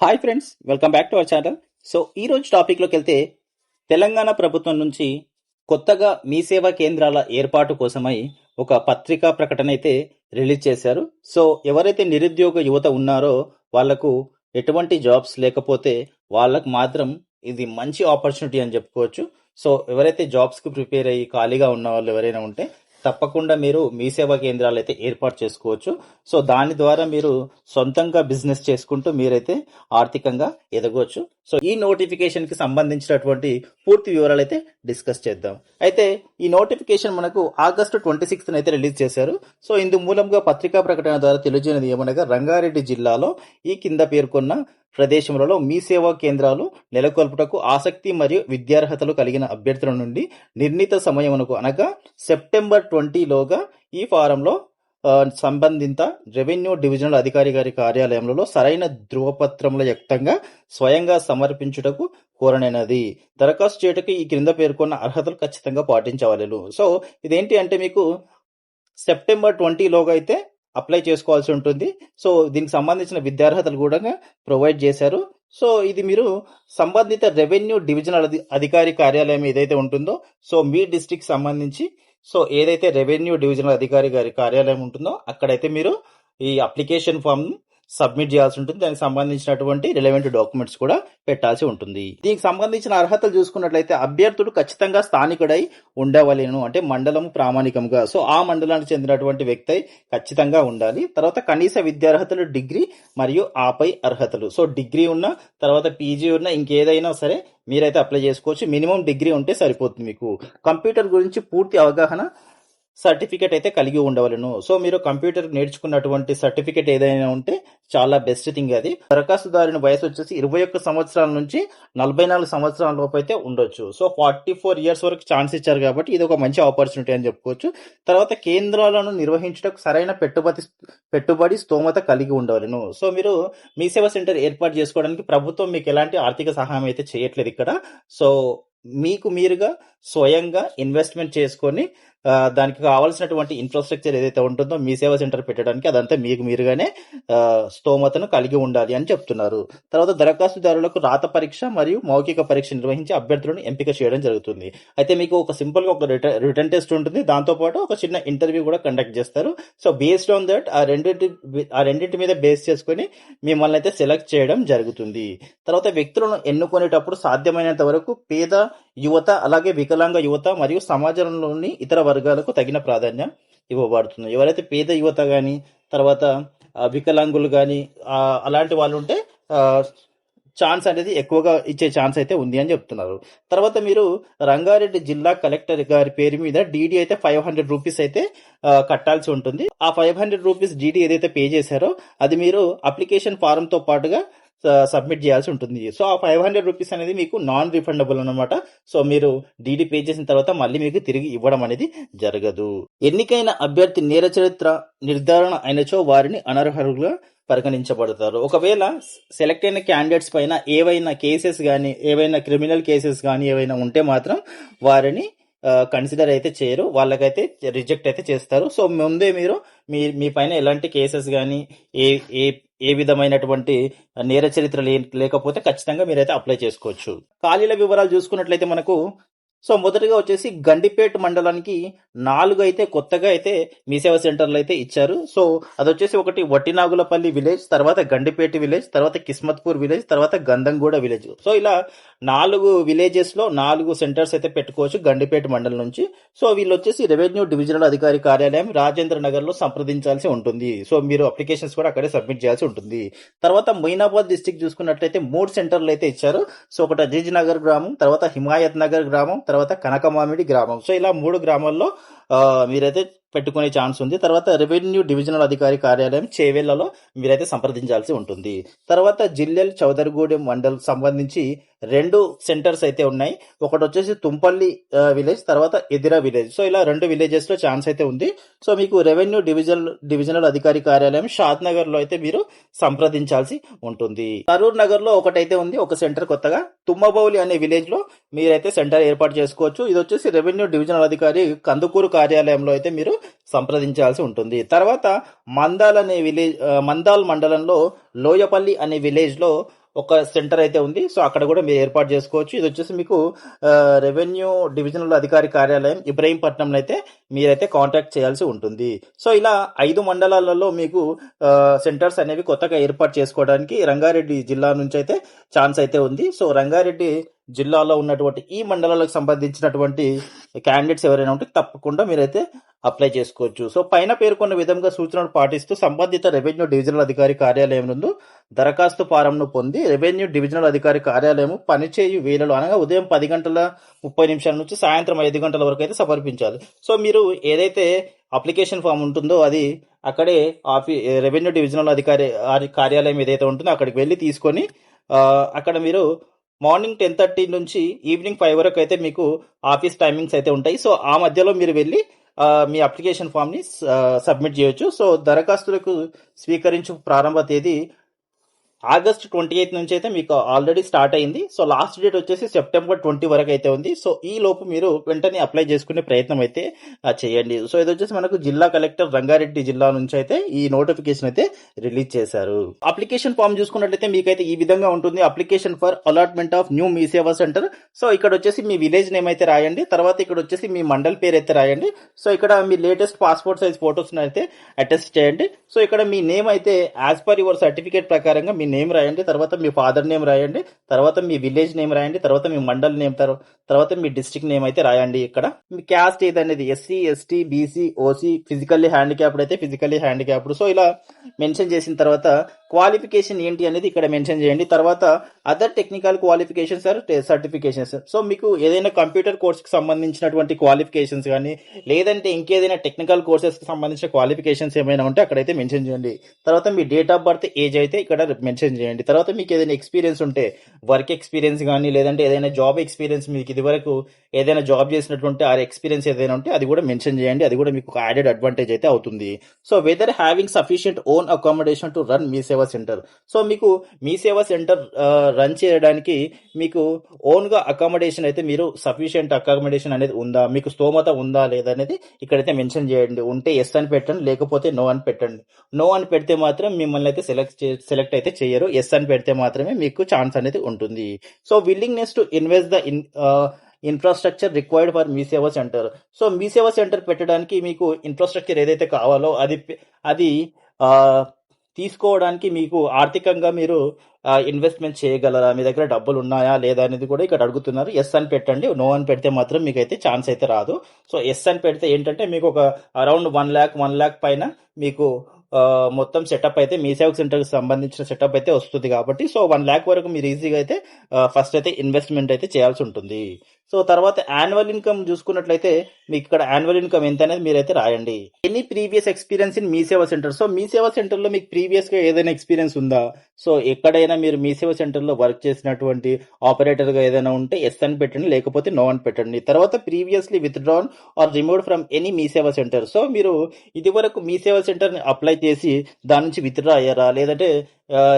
Hi friends welcome back to our channel so ఈ రోజు టాపిక్లోకి వెళ్తే తెలంగాణ ప్రభుత్వం నుంచి కొత్తగా మీ సేవా కేంద్రాల ఏర్పాటు కోసమై ఒక పత్రికా ప్రకటన అయితే రిలీజ్ చేశారు. సో ఎవరైతే నిరుద్యోగ యువత ఉన్నారో వాళ్ళకు ఎటువంటి జాబ్స్ లేకపోతే వాళ్ళకు మాత్రం ఇది మంచి ఆపర్చునిటీ అని చెప్పుకోవచ్చు. సో ఎవరైతే జాబ్స్కి ప్రిపేర్ అయ్యి ఖాళీగా ఉన్న వాళ్ళు ఎవరైనా ఉంటే తప్పకుండా మీరు మీ సేవా కేంద్రాలు అయితే ఏర్పాటు చేసుకోవచ్చు. సో దాని ద్వారా మీరు సొంతంగా బిజినెస్ చేసుకుంటూ మీరైతే ఆర్థికంగా ఎదగవచ్చు. సో ఈ నోటిఫికేషన్కి సంబంధించినటువంటి పూర్తి వివరాలు అయితే డిస్కస్ చేద్దాం. అయితే ఈ నోటిఫికేషన్ మనకు ఆగస్టు ట్వంటీ సిక్స్త్ అయితే రిలీజ్ చేశారు. సో ఇందు మూలంగా పత్రికా ప్రకటన ద్వారా తెలియజేయనది ఏమనగా రంగారెడ్డి జిల్లాలో ఈ కింద పేర్కొన్న ప్రదేశంలో మీ సేవా కేంద్రాలు నెలకొల్పుటకు ఆసక్తి మరియు విద్యార్హతలు కలిగిన అభ్యర్థుల నుండి నిర్ణీత సమయమునకు అనగా సెప్టెంబర్ ట్వంటీలోగా ఈ ఫారంలో సంబంధిత రెవెన్యూ డివిజనల్ అధికారి గారి కార్యాలయంలో సరైన ధృవపత్రముల యుక్తంగా స్వయంగా సమర్పించుటకు కోరనైనది. దరఖాస్తు చేయటకు ఈ క్రింద పేర్కొన్న అర్హతలు ఖచ్చితంగా పాటించవలెను. సో ఇదేంటి అంటే మీకు సెప్టెంబర్ ట్వంటీలోగా అయితే అప్లై చేసుకోవాల్సి ఉంటుంది. సో దీనికి సంబంధించిన విద్యార్హతలు కూడా ప్రొవైడ్ చేశారు. సో ఇది మీరు సంబంధిత రెవెన్యూ డివిజనల్ అధి- అధికారి కార్యాలయం ఏదైతే ఉంటుందో సో మీ డిస్ట్రిక్ట్ సంబంధించి సో ఏదైతే రెవెన్యూ డివిజనల్ అధికారి గారి కార్యాలయం ఉంటుందో అక్కడైతే మీరు ఈ అప్లికేషన్ ఫామ్ సబ్మిట్ చేయాల్సి ఉంటుంది. దానికి సంబంధించినటువంటి రిలవెంట్ డాక్యుమెంట్స్ కూడా పెట్టాల్సి ఉంటుంది. దీనికి సంబంధించిన అర్హతలు చూసుకున్నట్లయితే అభ్యర్థుడు ఖచ్చితంగా స్థానికుడై ఉండవలేను. అంటే మండలం ప్రామాణికంగా సో ఆ మండలానికి చెందినటువంటి వ్యక్తి ఖచ్చితంగా ఉండాలి. తర్వాత కనీస విద్యార్హతలు డిగ్రీ మరియు ఆపై అర్హతలు. సో డిగ్రీ ఉన్న తర్వాత పీజీ ఉన్న ఇంకేదైనా సరే మీరైతే అప్లై చేసుకోవచ్చు. మినిమం డిగ్రీ ఉంటే సరిపోతుంది మీకు. కంప్యూటర్ గురించి పూర్తి అవగాహన సర్టిఫికేట్ అయితే కలిగి ఉండవలను. సో మీరు కంప్యూటర్ నేర్చుకున్నటువంటి సర్టిఫికేట్ ఏదైనా ఉంటే చాలా బెస్ట్ థింగ్ అది. దరఖాస్తుదారుని వయసు వచ్చేసి ఇరవై ఒక్క సంవత్సరాల నుంచి నలభై నాలుగు సంవత్సరాల లోపు అయితే ఉండొచ్చు. సో ఫార్టీ ఫోర్ ఇయర్స్ వరకు ఛాన్స్ ఇచ్చారు కాబట్టి ఇది ఒక మంచి ఆపర్చునిటీ అని చెప్పుకోవచ్చు. తర్వాత కేంద్రాలను నిర్వహించడానికి సరైన పెట్టుబడి పెట్టుబడి స్తోమత కలిగి ఉండవలను. సో మీరు మీ సేవా సెంటర్ ఏర్పాటు చేసుకోవడానికి ప్రభుత్వం మీకు ఎలాంటి ఆర్థిక సహాయం అయితే చేయట్లేదు ఇక్కడ. సో మీకు మీరుగా స్వయంగా ఇన్వెస్ట్మెంట్ చేసుకొని దానికి కావాల్సినటువంటి ఇన్ఫ్రాస్ట్రక్చర్ ఏదైతే ఉంటుందో మీ సేవా సెంటర్ పెట్టడానికి అదంతా మీకు మీరుగానే స్తోమతను కలిగి ఉండాలి అని చెప్తున్నారు. తర్వాత దరఖాస్తుదారులకు రాత పరీక్ష మరియు మౌఖిక పరీక్ష నిర్వహించి అభ్యర్థులను ఎంపిక చేయడం జరుగుతుంది. అయితే మీకు ఒక సింపుల్గా ఒక రిటర్న్ టెస్ట్ ఉంటుంది. దాంతోపాటు ఒక చిన్న ఇంటర్వ్యూ కూడా కండక్ట్ చేస్తారు. సో బేస్డ్ ఆన్ దట్ ఆ రెండింటి ఆ రెండింటి మీద బేస్ చేసుకొని మిమ్మల్ని అయితే సెలెక్ట్ చేయడం జరుగుతుంది. తర్వాత వ్యక్తులను ఎన్నుకునేటప్పుడు సాధ్యమైనంత వరకు పేద యువత అలాగే వికలాంగ యువత మరియు సమాజంలోని ఇతర వర్గాలకు తగిన ప్రాధాన్యం ఇవ్వబడుతుంది. ఎవరైతే పేద యువత కానీ తర్వాత వికలాంగులు కానీ అలాంటి వాళ్ళు ఉంటే ఛాన్స్ అనేది ఎక్కువగా ఇచ్చే ఛాన్స్ అయితే ఉంది అని చెప్తున్నారు. తర్వాత మీరు రంగారెడ్డి జిల్లా కలెక్టర్ గారి పేరు మీద డీడీ అయితే ఫైవ్ హండ్రెడ్ రూపీస్ అయితే కట్టాల్సి ఉంటుంది. ఆ ఫైవ్ హండ్రెడ్ రూపీస్ డీడీ ఏదైతే పే చేశారో అది మీరు అప్లికేషన్ ఫారంతో పాటుగా సబ్మిట్ చేయాల్సి ఉంటుంది. సో ఆ ఫైవ్ హండ్రెడ్ రూపీస్ అనేది మీకు నాన్ రిఫండబుల్ అన్నమాట. సో మీరు డీడీ పే చేసిన తర్వాత మళ్ళీ మీకు తిరిగి ఇవ్వడం అనేది జరగదు. ఎన్నికైన అభ్యర్థి నేర చరిత్ర నిర్ధారణ అయినచో వారిని అనర్హులుగా పరిగణించబడతారు. ఒకవేళ సెలెక్ట్ అయిన క్యాండిడేట్స్ పైన ఏవైనా కేసెస్ కానీ ఏవైనా క్రిమినల్ కేసెస్ కానీ ఏవైనా ఉంటే మాత్రం వారిని కన్సిడర్ అయితే చేయరు. వాళ్ళకైతే రిజెక్ట్ అయితే చేస్తారు. సో ముందే మీరు మీ మీ పైన ఎలాంటి కేసెస్ కానీ ఏ ఏ ఏ విధమైనటువంటి నేర చరిత్ర లేకపోతే ఖచ్చితంగా మీరైతే అప్లై చేసుకోవచ్చు. ఖాళీల వివరాలు చూసుకున్నట్లయితే మనకు సో మొదటగా వచ్చేసి గండిపేట మండలానికి నాలుగు అయితే కొత్తగా అయితే మీ సేవా సెంటర్లు అయితే ఇచ్చారు. సో అది వచ్చేసి ఒకటి వట్టినాగులపల్లి విలేజ్ తర్వాత గండిపేట విలేజ్ తర్వాత కిస్మత్పూర్ విలేజ్ తర్వాత గంధంగూడ విలేజ్. సో ఇలా నాలుగు విలేజెస్లో నాలుగు సెంటర్స్ అయితే పెట్టుకోవచ్చు గండిపేట మండలం నుంచి. సో వీళ్ళు వచ్చేసి రెవెన్యూ డివిజనల్ అధికారి కార్యాలయం రాజేంద్ర నగర్లో సంప్రదించాల్సి ఉంటుంది. సో మీరు అప్లికేషన్స్ కూడా అక్కడే సబ్మిట్ చేయాల్సి ఉంటుంది. తర్వాత మొయినాబాద్ డిస్టిక్ చూసుకున్నట్లయితే మూడు సెంటర్లు అయితే ఇచ్చారు. సో ఒకటి అజీజ్ నగర్ గ్రామం తర్వాత హిమాయత్ నగర్ గ్రామం తర్వాత కనకమామిడి గ్రామం. సో ఇలా మూడు గ్రామాల్లో మీరైతే పెట్టుకునే ఛాన్స్ ఉంది. తర్వాత రెవెన్యూ డివిజనల్ అధికారి కార్యాలయం చేవేళ్ళలో మీరైతే సంప్రదించాల్సి ఉంటుంది. తర్వాత జిల్లెల్ చౌదరిగూడెం మండల్ సంబంధించి రెండు సెంటర్స్ అయితే ఉన్నాయి. ఒకటి వచ్చేసి తుంపల్లి విలేజ్ తర్వాత ఎదిరా విలేజ్. సో ఇలా రెండు విలేజెస్లో ఛాన్స్ అయితే ఉంది. సో మీకు రెవెన్యూ డివిజనల్ డివిజనల్ అధికారి కార్యాలయం షాద్ నగర్లో అయితే మీరు సంప్రదించాల్సి ఉంటుంది. కరూర్ నగర్లో ఒకటైతే ఉంది. ఒక సెంటర్ కొత్తగా తుమ్మబౌలి అనే విలేజ్లో మీరైతే సెంటర్ ఏర్పాటు చేసుకోవచ్చు. ఇది వచ్చేసి రెవెన్యూ డివిజనల్ అధికారి కందుకూరు కార్యాలయంలో అయితే మీరు సంప్రదించాల్సి ఉంటుంది. తర్వాత మందాల్ అనే విలేజ్ మందాల్ మండలంలో లోయపల్లి అనే విలేజ్లో ఒక సెంటర్ అయితే ఉంది. సో అక్కడ కూడా మీరు ఏర్పాటు చేసుకోవచ్చు. ఇది వచ్చేసి మీకు రెవెన్యూ డివిజనల్ అధికారి కార్యాలయం ఇబ్రహీంపట్నంలో అయితే మీరైతే కాంటాక్ట్ చేయాల్సి ఉంటుంది. సో ఇలా ఐదు మండలాలలో మీకు సెంటర్స్ అనేవి కొత్తగా ఏర్పాటు చేసుకోవడానికి రంగారెడ్డి జిల్లా నుంచి అయితే ఛాన్స్ అయితే ఉంది. సో రంగారెడ్డి జిల్లాలో ఉన్నటువంటి ఈ మండలాలకు సంబంధించినటువంటి క్యాండిడేట్స్ ఎవరైనా ఉంటే తప్పకుండా మీరైతే అప్లై చేసుకోవచ్చు. సో పైన పేర్కొన్న విధంగా సూచనలు పాటిస్తూ సంబంధిత రెవెన్యూ డివిజనల్ అధికారి కార్యాలయం నందు దరఖాస్తు ఫారంను పొంది రెవెన్యూ డివిజనల్ అధికారి కార్యాలయం పనిచేయు వేళలు అనగా ఉదయం పది గంటల ముప్పై నిమిషాల నుంచి సాయంత్రం ఐదు గంటల వరకు అయితే సమర్పించాలి. సో మీరు ఏదైతే అప్లికేషన్ ఫామ్ ఉంటుందో అది అక్కడే ఆఫీ రెవెన్యూ డివిజనల్ అధికారి కార్యాలయం ఏదైతే ఉంటుందో అక్కడికి వెళ్ళి తీసుకొని అక్కడ మీరు మార్నింగ్ టెన్ థర్టీ నుంచి ఈవినింగ్ ఫైవ్ వరకు అయితే మీకు ఆఫీస్ టైమింగ్స్ అయితే ఉంటాయి. సో ఆ మధ్యలో మీరు వెళ్ళి మీ అప్లికేషన్ ఫామ్ని సబ్మిట్ చేయొచ్చు. సో దరఖాస్తులకు స్వీకరించు ప్రారంభ తేదీ ఆగస్ట్ ట్వంటీ ఎయిత్ నుంచి అయితే మీకు ఆల్రెడీ స్టార్ట్ అయింది. సో లాస్ట్ డేట్ వచ్చేసి సెప్టెంబర్ ట్వంటీ వరకు అయితే ఉంది. సో ఈ లోపు మీరు వెంటనే అప్లై చేసుకునే ప్రయత్నం అయితే చేయండి. సో ఇది వచ్చేసి మనకు జిల్లా కలెక్టర్ రంగారెడ్డి జిల్లా నుంచి అయితే ఈ నోటిఫికేషన్ అయితే రిలీజ్ చేశారు. అప్లికేషన్ ఫామ్ చూసుకున్నట్లయితే మీకైతే ఈ విధంగా ఉంటుంది. Application for allotment of new Mee Seva centre so ఇక్కడ వచ్చేసి మీ విలేజ్ నేమ్ అయితే రాయండి. తర్వాత ఇక్కడ వచ్చేసి మీ మండల్ పేరు అయితే రాయండి. సో ఇక్కడ మీ లేటెస్ట్ పాస్పోర్ట్ సైజ్ ఫోటోస్ అయితే అటెస్ట్ చేయండి. సో ఇక్కడ మీ నేమ్ అయితే యాజ్ పర్ యువర్ సర్టిఫికేట్ ప్రకారంగా మీ మీ నేమ్ రాయండి తర్వాత మీ ఫాదర్ నేమ్ రాయండి తర్వాత మీ విలేజ్ నేమ్ రాయండి తర్వాత మీ మండల్ నేమ్ తర్వాత మీ డిస్ట్రిక్ట్ నేమ్ అయితే రాయండి ఇక్కడ. మీ caste ఏదనేది SC ST BC OC physically handicapped అయితే ఫిజికల్లీ హ్యాండిక్యాప్డ్. సో ఇలా మెన్షన్ చేసిన తర్వాత క్వాలిఫికేషన్ ఏంటి అనేది ఇక్కడ మెన్షన్ చేయండి. తర్వాత other technical qualifications or certifications. So మీకు ఏదైనా కంప్యూటర్ కోర్స్కి సంబంధించినటువంటి క్వాలిఫికేషన్స్ కానీ లేదంటే ఇంకేదైనా టెక్నికల్ కోర్సెస్కి సంబంధించిన క్వాలిఫికేషన్స్ ఏమైనా ఉంటే అక్కడైతే మెన్షన్ చేయండి. తర్వాత మీ డేట్ ఆఫ్ బర్త్ ఏజ్ అయితే ఇక్కడ మెన్షన్ మెన్షన్ చేయండి. తర్వాత మీకు ఏదైనా ఎక్స్పీరియన్స్ ఉంటే వర్క్ ఎక్స్పీరియన్స్ కానీ లేదంటే ఏదైనా జాబ్ ఎక్స్పీరియన్స్ మీకు ఇది వరకు ఏదైనా జాబ్ చేసినటువంటి ఆ ఎక్స్పీరియన్స్ ఏదైనా ఉంటే అది కూడా మెన్షన్ చేయండి. అది కూడా మీకు యాడెడ్ అడ్వాంటేజ్ అయితే అవుతుంది. So whether having sufficient own accommodation to run Mee Seva centre. So మీకు మీ సేవా సెంటర్ రన్ చేయడానికి మీకు ఓన్గా అకామిడేషన్ అయితే మీరు సఫిషియంట్ అకామిడేషన్ అనేది ఉందా? మీకు స్తోమత ఉందా లేదా అనేది ఇక్కడైతే మెన్షన్ చేయండి. ఉంటే ఎస్ అని పెట్టండి లేకపోతే నో అని పెట్టండి. నో అని పెడితే మాత్రం మిమ్మల్ని అయితే సెలెక్ట్ సెలెక్ట్ అయితే చేయరు. ఎస్ అని పెడితే మాత్రమే మీకు ఛాన్స్ అనేది ఉంటుంది. So willingness to invest the in infrastructure required for Mee Seva centre so me Seva centre పెట్టడానికి మీకు ఇన్ఫ్రాస్ట్రక్చర్ ఏదైతే కావాలో అది అది తీసుకోవడానికి మీకు ఆర్థికంగా మీరు ఇన్వెస్ట్మెంట్ చేయగలరా? మీ దగ్గర డబ్బులు ఉన్నాయా? లేదా? అనేది కూడా ఇక్కడ అడుగుతున్నారు. ఎస్ అని పెట్టండి. నో అని పెడితే మాత్రం మీకు అయితే ఛాన్స్ అయితే రాదు. సో ఎస్ అని పెడితే ఏంటంటే మీకు ఒక around one lakh one lakh పైన మీకు మొత్తం సెటప్ అయితే మీ సేవక్ సెంటర్కి సంబంధించిన సెటప్ అయితే వస్తుంది కాబట్టి సో వన్ ల్యాక్ వరకు మీరు ఈజీగా అయితే ఫస్ట్ అయితే ఇన్వెస్ట్మెంట్ అయితే చేయాల్సి ఉంటుంది. సో తర్వాత యాన్యువల్ ఇన్కమ్ చూసుకున్నట్లయితే మీకు ఇక్కడ యాన్యువల్ ఇన్కమ్ ఎంత అనేది మీరైతే రాయండి. Any previous experience in Mee Seva centre so మీ సేవా సెంటర్లో మీకు ప్రీవియస్గా ఏదైనా ఎక్స్పీరియన్స్ ఉందా? సో ఎక్కడైనా మీరు మీ సేవా సెంటర్లో వర్క్ చేసినటువంటి ఆపరేటర్గా ఏదైనా ఉంటే ఎస్ అని పెట్టండి లేకపోతే నో అని పెట్టండి. తర్వాత previously withdrawn or remove from any Mee Seva centre so మీరు ఇది వరకు మీ సేవా సెంటర్ని అప్లై చేసి దాని నుంచి విత్డ్రా అయ్యారా? లేదంటే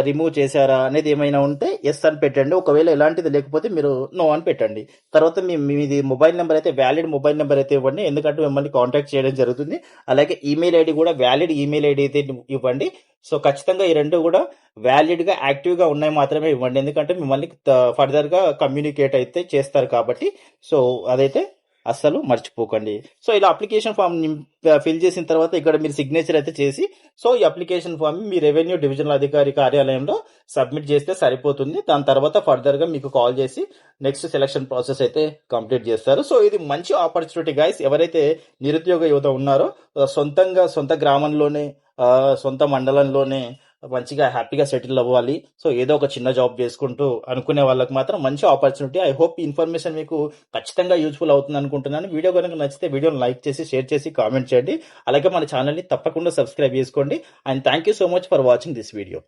రిమూవ్ చేశారా? అనేది ఏమైనా ఉంటే ఎస్ అని పెట్టండి. ఒకవేళ ఎలాంటిది లేకపోతే మీరు నో అని పెట్టండి. తర్వాత మీ మీది మొబైల్ నెంబర్ అయితే వ్యాలిడ్ మొబైల్ నెంబర్ అయితే ఇవ్వండి. ఎందుకంటే మిమ్మల్ని కాంటాక్ట్ చేయడం జరుగుతుంది. అలాగే ఈమెయిల్ ఐడి కూడా వ్యాలిడ్ ఈమెయిల్ ఐడి అయితే ఇవ్వండి. సో ఖచ్చితంగా ఈ రెండు కూడా వ్యాలిడ్గా యాక్టివ్గా ఉన్నాయి మాత్రమే ఇవ్వండి. ఎందుకంటే మిమ్మల్ని ఫర్దర్గా కమ్యూనికేట్ అయితే చేస్తారు కాబట్టి. సో అదైతే అస్సలు మర్చిపోకండి. సో ఇలా అప్లికేషన్ ఫామ్ ఫిల్ చేసిన తర్వాత ఇక్కడ మీరు సిగ్నేచర్ అయితే చేసి సో ఈ అప్లికేషన్ ఫామ్ మీ రెవెన్యూ డివిజనల్ అధికారి కార్యాలయంలో సబ్మిట్ చేస్తే సరిపోతుంది. దాని తర్వాత ఫర్దర్గా మీకు కాల్ చేసి నెక్స్ట్ సెలక్షన్ ప్రాసెస్ అయితే కంప్లీట్ చేస్తారు. సో ఇది మంచి ఆపర్చునిటీ గైస్ ఎవరైతే నిరుద్యోగ యువత ఉన్నారో సొంతంగా సొంత గ్రామంలోనే సొంత మండలంలోనే మంచిగా హ్యాపీగా సెటిల్ అవ్వాలి. సో ఏదో ఒక చిన్న జాబ్ చేసుకుంటూ అనుకునే వాళ్ళకి మాత్రం మంచి ఆపర్చునిటీ ఐ హోప్ ఇన్ఫర్మేషన్ మీకు ఖచ్చితంగా యూజ్ఫుల్ అవుతుంది అనుకుంటున్నాను. వీడియో కనుక నచ్చితే వీడియోని లైక్ చేసి షేర్ చేసి కామెంట్ చేయండి. అలాగే మన ఛానల్ని తప్పకుండా సబ్స్క్రైబ్ చేసుకోండి. And thank you so much for watching this video